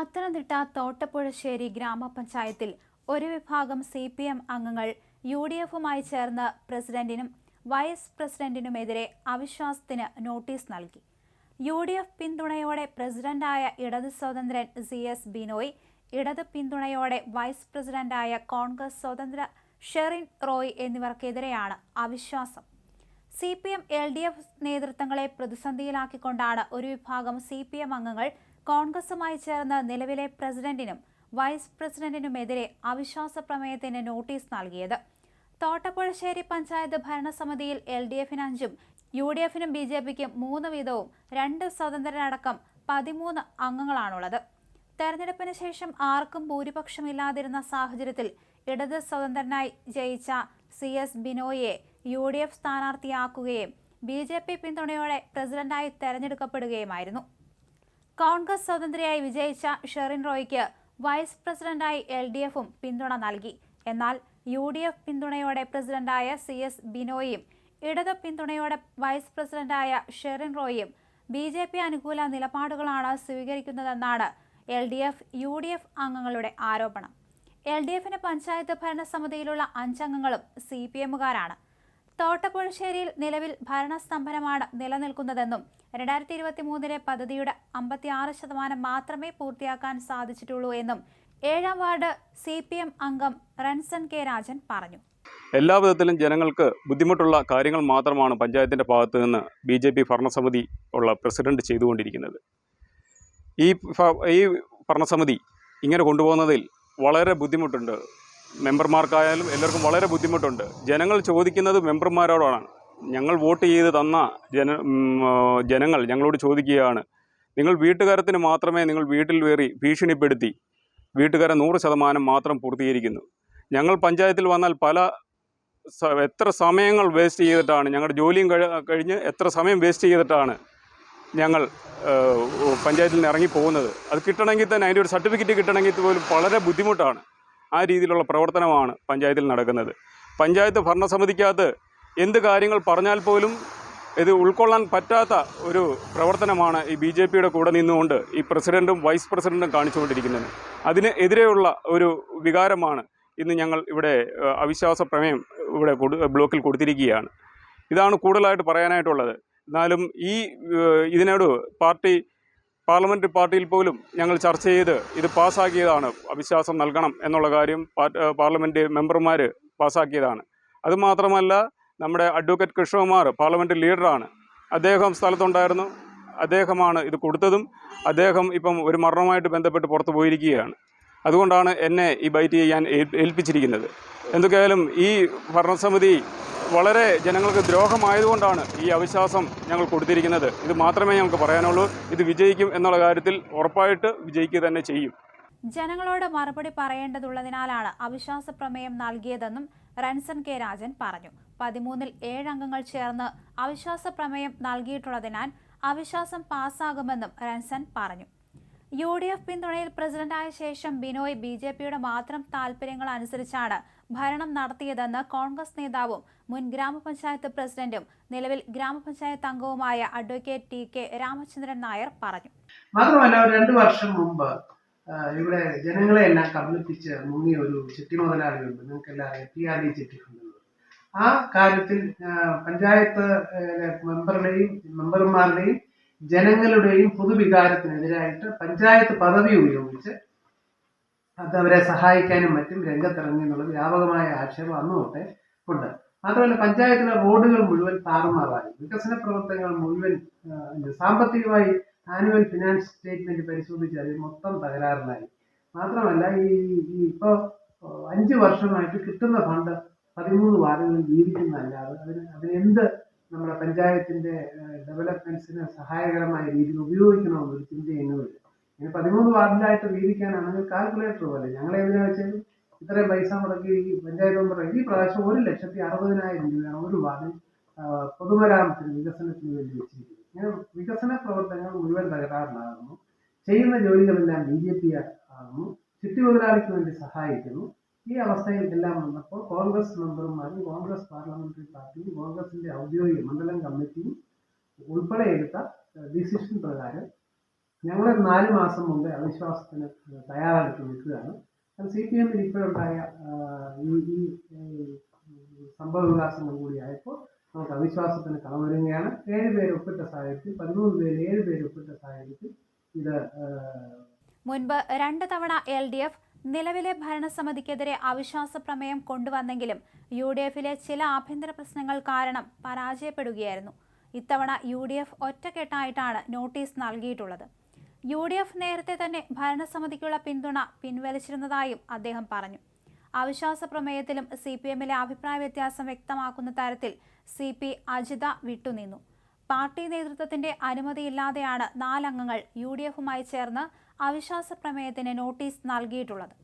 പത്തനംതിട്ട തോട്ടപ്പുഴശ്ശേരി ഗ്രാമപഞ്ചായത്തിൽ ഒരു വിഭാഗം സി പി എം അംഗങ്ങൾ യു ഡി എഫുമായി ചേർന്ന് പ്രസിഡന്റിനും വൈസ് പ്രസിഡന്റിനുമെതിരെ അവിശ്വാസത്തിന് നോട്ടീസ് നൽകി. യു ഡി എഫ് പിന്തുണയോടെ പ്രസിഡന്റായ ഇടത് സ്വതന്ത്രൻ സി എസ് ബിനോയ് ഇടത് പിന്തുണയോടെ വൈസ് പ്രസിഡന്റായ കോൺഗ്രസ് സ്വതന്ത്ര ഷെറിൻ റോയ് എന്നിവർക്കെതിരെയാണ് അവിശ്വാസം. C P M L D F നേതൃത്വങ്ങളെ പ്രതിസന്ധിയിലാക്കിക്കൊണ്ടാണ് ഒരു വിഭാഗം സി പി എം അംഗങ്ങൾ കോൺഗ്രസുമായി ചേർന്ന് നിലവിലെ പ്രസിഡന്റിനും വൈസ് പ്രസിഡന്റിനുമെതിരെ അവിശ്വാസ പ്രമേയത്തിന് നോട്ടീസ് നൽകിയത്. തോട്ടപ്പുഴശ്ശേരി പഞ്ചായത്ത് ഭരണസമിതിയിൽ എൽ ഡി എഫിന് അഞ്ചും യു ഡി എഫിനും ബി ജെ പിക്കും മൂന്ന് വീതവും രണ്ട് സ്വതന്ത്രരടക്കം പതിമൂന്ന് അംഗങ്ങളാണുള്ളത്. തെരഞ്ഞെടുപ്പിന് ശേഷം ആർക്കും ഭൂരിപക്ഷമില്ലാതിരുന്ന സാഹചര്യത്തിൽ ഇടത് സ്വതന്ത്രനായി ജയിച്ച സി എസ് ബിനോയെ യു ഡി എഫ് സ്ഥാനാർത്ഥിയാക്കുകയും ബി ജെ പി പിന്തുണയോടെ പ്രസിഡന്റായി തെരഞ്ഞെടുക്കപ്പെടുകയുമായിരുന്നു. കോൺഗ്രസ് സ്വതന്ത്രയായി വിജയിച്ച ഷെറിൻ റോയ്ക്ക് വൈസ് പ്രസിഡന്റായി എൽ ഡി എഫും പിന്തുണ നൽകി. എന്നാൽ യു ഡി എഫ് പിന്തുണയോടെ പ്രസിഡന്റായ സി എസ് ബിനോയും ഇടത് പിന്തുണയോടെ വൈസ് പ്രസിഡന്റായ ഷെറിൻ റോയും ബി ജെ പി അനുകൂല നിലപാടുകളാണ് സ്വീകരിക്കുന്നതെന്നാണ് L D F U D F അംഗങ്ങളുടെ ആരോപണം. എൽ ഡി എഫിന് പഞ്ചായത്ത് ഭരണസമിതിയിലുള്ള അഞ്ചംഗങ്ങളും സി പി എമ്മുകാരാണ്. തോട്ടപ്പുഴശ്ശേരിയിൽ നിലവിൽ ഭരണസ്തംഭനമാണ് നിലനിൽക്കുന്നതെന്നും രണ്ടായിരത്തി ഇരുപത്തി മൂന്നിലെ പദ്ധതിയുടെ അമ്പത്തിയാറ് ശതമാനം മാത്രമേ പൂർത്തിയാക്കാൻ സാധിച്ചിട്ടുള്ളൂ എന്നും ഏഴാം വാർഡ് സി പി എം അംഗം റൺസൺ കെ രാജൻ പറഞ്ഞു. എല്ലാ വിധത്തിലും ജനങ്ങൾക്ക് ബുദ്ധിമുട്ടുള്ള കാര്യങ്ങൾ മാത്രമാണ് പഞ്ചായത്തിന്റെ ഭാഗത്തു നിന്ന് ബി ജെ പി ഭരണസമിതി ഉള്ള പ്രസിഡന്റ് ചെയ്തുകൊണ്ടിരിക്കുന്നത്. ഈ ഈ ഭരണസമിതി ഇങ്ങനെ കൊണ്ടുപോകുന്നതിൽ വളരെ ബുദ്ധിമുട്ടുണ്ട്. മെമ്പർമാർക്കായാലും എല്ലാവർക്കും വളരെ ബുദ്ധിമുട്ടുണ്ട്. ജനങ്ങൾ ചോദിക്കുന്നത് മെമ്പർമാരോടാണ്. ഞങ്ങൾ വോട്ട് ചെയ്ത് തന്ന ജന ജനങ്ങൾ ഞങ്ങളോട് ചോദിക്കുകയാണ്. നിങ്ങൾ വീട്ടുകാരത്തിന് മാത്രമേ നിങ്ങൾ വീട്ടിൽ വേറി ഭീഷണിപ്പെടുത്തി വീട്ടുകാരെ നൂറ് ശതമാനം മാത്രം പൂർത്തീകരിക്കുന്നു. ഞങ്ങൾ പഞ്ചായത്തിൽ വന്നാൽ പല എത്ര സമയങ്ങൾ വേസ്റ്റ് ചെയ്തിട്ടാണ് ഞങ്ങളുടെ ജോലിയും കഴിഞ്ഞ് എത്ര സമയം വേസ്റ്റ് ചെയ്തിട്ടാണ് ഞങ്ങൾ പഞ്ചായത്തിൽ നിന്ന് ഇറങ്ങി പോകുന്നത് അത് കിട്ടണമെങ്കിൽ തന്നെ അതിന്റെ ഒരു സർട്ടിഫിക്കറ്റ് കിട്ടണമെങ്കിൽ പോലും വളരെ ബുദ്ധിമുട്ടാണ്. ആ രീതിയിലുള്ള പ്രവർത്തനമാണ് പഞ്ചായത്തിൽ നടക്കുന്നത്. പഞ്ചായത്ത് ഭരണസമിതിക്കകത്ത് എന്ത് കാര്യങ്ങൾ പറഞ്ഞാൽ പോലും ഇത് ഉൾക്കൊള്ളാൻ പറ്റാത്ത ഒരു പ്രവർത്തനമാണ് ഈ ബി ജെ പിയുടെ കൂടെ നിന്നുകൊണ്ട് ഈ പ്രസിഡന്റും വൈസ് പ്രസിഡന്റും കാണിച്ചുകൊണ്ടിരിക്കുന്നത്. അതിന് എതിരെയുള്ള ഒരു വികാരമാണ് ഇന്ന് ഞങ്ങൾ ഇവിടെ അവിശ്വാസ പ്രമേയം ഇവിടെ ബ്ലോക്കിൽ കൊടുത്തിരിക്കുകയാണ്. ഇതാണ് കൂടുതലായിട്ട് പറയാനായിട്ടുള്ളത്. എന്നാലും ഈ ഇതിനോട് പാർട്ടി പാർലമെന്ററി പാർട്ടിയിൽ പോലും ഞങ്ങൾ ചർച്ച ചെയ്ത് ഇത് പാസ്സാക്കിയതാണ്. അവിശ്വാസം നൽകണം എന്നുള്ള കാര്യം പാർലമെന്റ് മെമ്പർമാർ പാസ്സാക്കിയതാണ്. അതുമാത്രമല്ല നമ്മുടെ അഡ്വക്കേറ്റ് കൃഷ്ണകുമാർ പാർലമെന്റ് ലീഡറാണ്. അദ്ദേഹം സ്ഥലത്തുണ്ടായിരുന്നു. അദ്ദേഹമാണ് ഇത് കൊടുത്തതും. അദ്ദേഹം ഇപ്പം ഒരു മരണവുമായിട്ട് ബന്ധപ്പെട്ട് പുറത്തു പോയിരിക്കുകയാണ്. അതുകൊണ്ടാണ് എന്നെ ഈ ബൈറ്റ് ചെയ്യാൻ ഏൽപ്പിച്ചിരിക്കുന്നത്. എന്തൊക്കെയായാലും ഈ ഭരണസമിതി വളരെ ജനങ്ങൾക്ക് ദ്രോഹമായതുകൊണ്ടാണ് ഈ അവിശ്വാസം ഞങ്ങൾ കൊടുത്തിരിക്കുന്നത്. ഇത് മാത്രമേ ഞങ്ങൾക്ക് പറയാനുള്ളൂ. ഇത് വിജയിക്കും എന്നുള്ള കാര്യത്തിൽ ഉറപ്പായിട്ട് വിജയിക്കുക തന്നെ ചെയ്യും. ജനങ്ങളോട് മറുപടി പറയേണ്ടതുള്ളതിനാലാണ് അവിശ്വാസ പ്രമേയം നൽകിയതെന്നും റൺസൺ കെ രാജൻ പറഞ്ഞു. പതിമൂന്നിൽ ഏഴ് അംഗങ്ങൾ ചേർന്ന് അവിശ്വാസ പ്രമേയം നൽകിയിട്ടുള്ളതിനാൽ അവിശ്വാസം പാസ്സാകുമെന്നും റൺസൺ പറഞ്ഞു. യു ഡി എഫ് പിന്തുണയിൽ പ്രസിഡന്റായ ശേഷം ബിനോയ് ബി ജെ പിയുടെ മാത്രം താൽപര്യങ്ങൾ അനുസരിച്ചാണ് ഭരണം നടത്തിയതെന്ന് കോൺഗ്രസ് നേതാവും മുൻ ഗ്രാമപഞ്ചായത്ത് പ്രസിഡന്റും നിലവിൽ ഗ്രാമപഞ്ചായത്ത് അംഗവുമായ advocate T K Ramachandran Nair പറഞ്ഞു. മാത്രമല്ല രണ്ടു വർഷം മുമ്പ് ഇവിടെ ജനങ്ങളെ എല്ലാം കബളിപ്പിച്ച് മുങ്ങിയ ഒരു ചിട്ടി മുതലാളിയുണ്ട് നിങ്ങൾക്ക് എല്ലാം ആ കാര്യത്തിൽ പഞ്ചായത്ത് മെമ്പറുടെയും മെമ്പർമാരുടെയും ജനങ്ങളുടെയും പൊതുവികാരത്തിനെതിരായിട്ട് പഞ്ചായത്ത് പദവി ഉപയോഗിച്ച് അത് അവരെ സഹായിക്കാനും മറ്റും രംഗത്തിറങ്ങി എന്നുള്ള വ്യാപകമായ ആക്ഷേപം അന്ന് തൊട്ടേ ഉണ്ട്. മാത്രമല്ല പഞ്ചായത്തിലെ റോഡുകൾ മുഴുവൻ താറുമാറായി. വികസന പ്രവർത്തനങ്ങൾ മുഴുവൻ സാമ്പത്തികമായി ആനുവൽ ഫിനാൻസ് സ്റ്റേറ്റ്മെന്റ് പരിശോധിച്ചാൽ മൊത്തം തകരാറിലായി. മാത്രമല്ല ഈ ഇപ്പോൾ അഞ്ച് വർഷമായിട്ട് കിട്ടുന്ന ഫണ്ട് പതിമൂന്ന് വാർഡുകളിൽ വീതിക്കുന്നതല്ലാതെ അതിന് അതിനെന്ത് നമ്മുടെ പഞ്ചായത്തിന്റെ ഡെവലപ്മെന്റ്സിന് സഹായകരമായ രീതിയിൽ ഉപയോഗിക്കണമെന്നൊരു ചിന്തയൊന്നുമില്ല ഇങ്ങനെ പതിമൂന്ന് വാർഡിലായിട്ട് വീതിക്കാനാണെങ്കിൽ കാൽക്കുലേറ്റർ പോലെ. ഞങ്ങൾ എന്തിനാ വെച്ചാൽ ഇത്രയും പൈസ മുടക്കി ഈ പഞ്ചായത്ത് മെമ്പർ ഈ പ്രാവശ്യം ഒരു ലക്ഷത്തി അറുപതിനായിരം രൂപയാണ് ഒരു വാർഡിൽ പൊതുമരാമത്തിന് വികസനത്തിന് വേണ്ടി വെച്ചിരിക്കുന്നത്. ഇങ്ങനെ വികസന പ്രവർത്തനങ്ങൾ മുഴുവൻ തകരാറിലാകുന്നു. ചെയ്യുന്ന ജോലികളെല്ലാം ബി ജെ പി ആകുന്നു. ചിട്ടി മുതലാളിക്ക് വേണ്ടി സഹായിക്കുന്നു. ഈ അവസ്ഥയിൽ എല്ലാം വന്നപ്പോൾ കോൺഗ്രസ് മെമ്പർമാരും കോൺഗ്രസ് പാർലമെന്ററി പാർട്ടിയും കോൺഗ്രസിന്റെ ഔദ്യോഗിക മണ്ഡലം കമ്മിറ്റിയും ഉൾപ്പെടെ എടുത്ത ഡിസിഷൻ പ്രകാരം ഞങ്ങൾ നാല് മാസം മുമ്പ് അവിശ്വാസത്തിന് തയ്യാറെടുത്ത് നിൽക്കുകയാണ്. അത് സി പി എമ്മിൽ ഇപ്പോഴുണ്ടായ ഈ ഈ സംഭവ വികാസങ്ങൾ കൂടി ആയപ്പോൾ നമുക്ക് അവിശ്വാസത്തിന് കളമൊരുങ്ങുകയാണ് ഏഴ് പേര് ഒപ്പിട്ട സാഹചര്യത്തിൽ പതിമൂന്ന് പേര് ഏഴ് പേര് ഒപ്പിട്ട സാഹചര്യത്തിൽ ഇത് മുൻപ് രണ്ട് തവണ എൽ ഡി എഫ് നിലവിലെ ഭരണസമിതിക്കെതിരെ അവിശ്വാസ പ്രമേയം കൊണ്ടുവന്നെങ്കിലും യു ഡി എഫിലെ ചില ആഭ്യന്തര പ്രശ്നങ്ങൾ കാരണം പരാജയപ്പെടുകയായിരുന്നു. ഇത്തവണ യു ഡി എഫ് ഒറ്റക്കെട്ടായിട്ടാണ് നോട്ടീസ് നൽകിയിട്ടുള്ളത്. യു ഡി എഫ് നേരത്തെ തന്നെ ഭരണസമിതിക്കുള്ള പിന്തുണ പിൻവലിച്ചിരുന്നതായും അദ്ദേഹം പറഞ്ഞു. അവിശ്വാസ പ്രമേയത്തിലും സി പി എമ്മിലെ അഭിപ്രായ വ്യത്യാസം വ്യക്തമാക്കുന്ന തരത്തിൽ സി പി അജിത വിട്ടുനിന്നു. പാർട്ടി നേതൃത്വത്തിന്റെ അനുമതിയില്ലാതെയാണ് നാലംഗങ്ങൾ യു ഡി എഫുമായി ചേർന്ന് അവിശ്വാസ പ്രമേയത്തിന് നോട്ടീസ് നൽകിയിട്ടുള്ളത്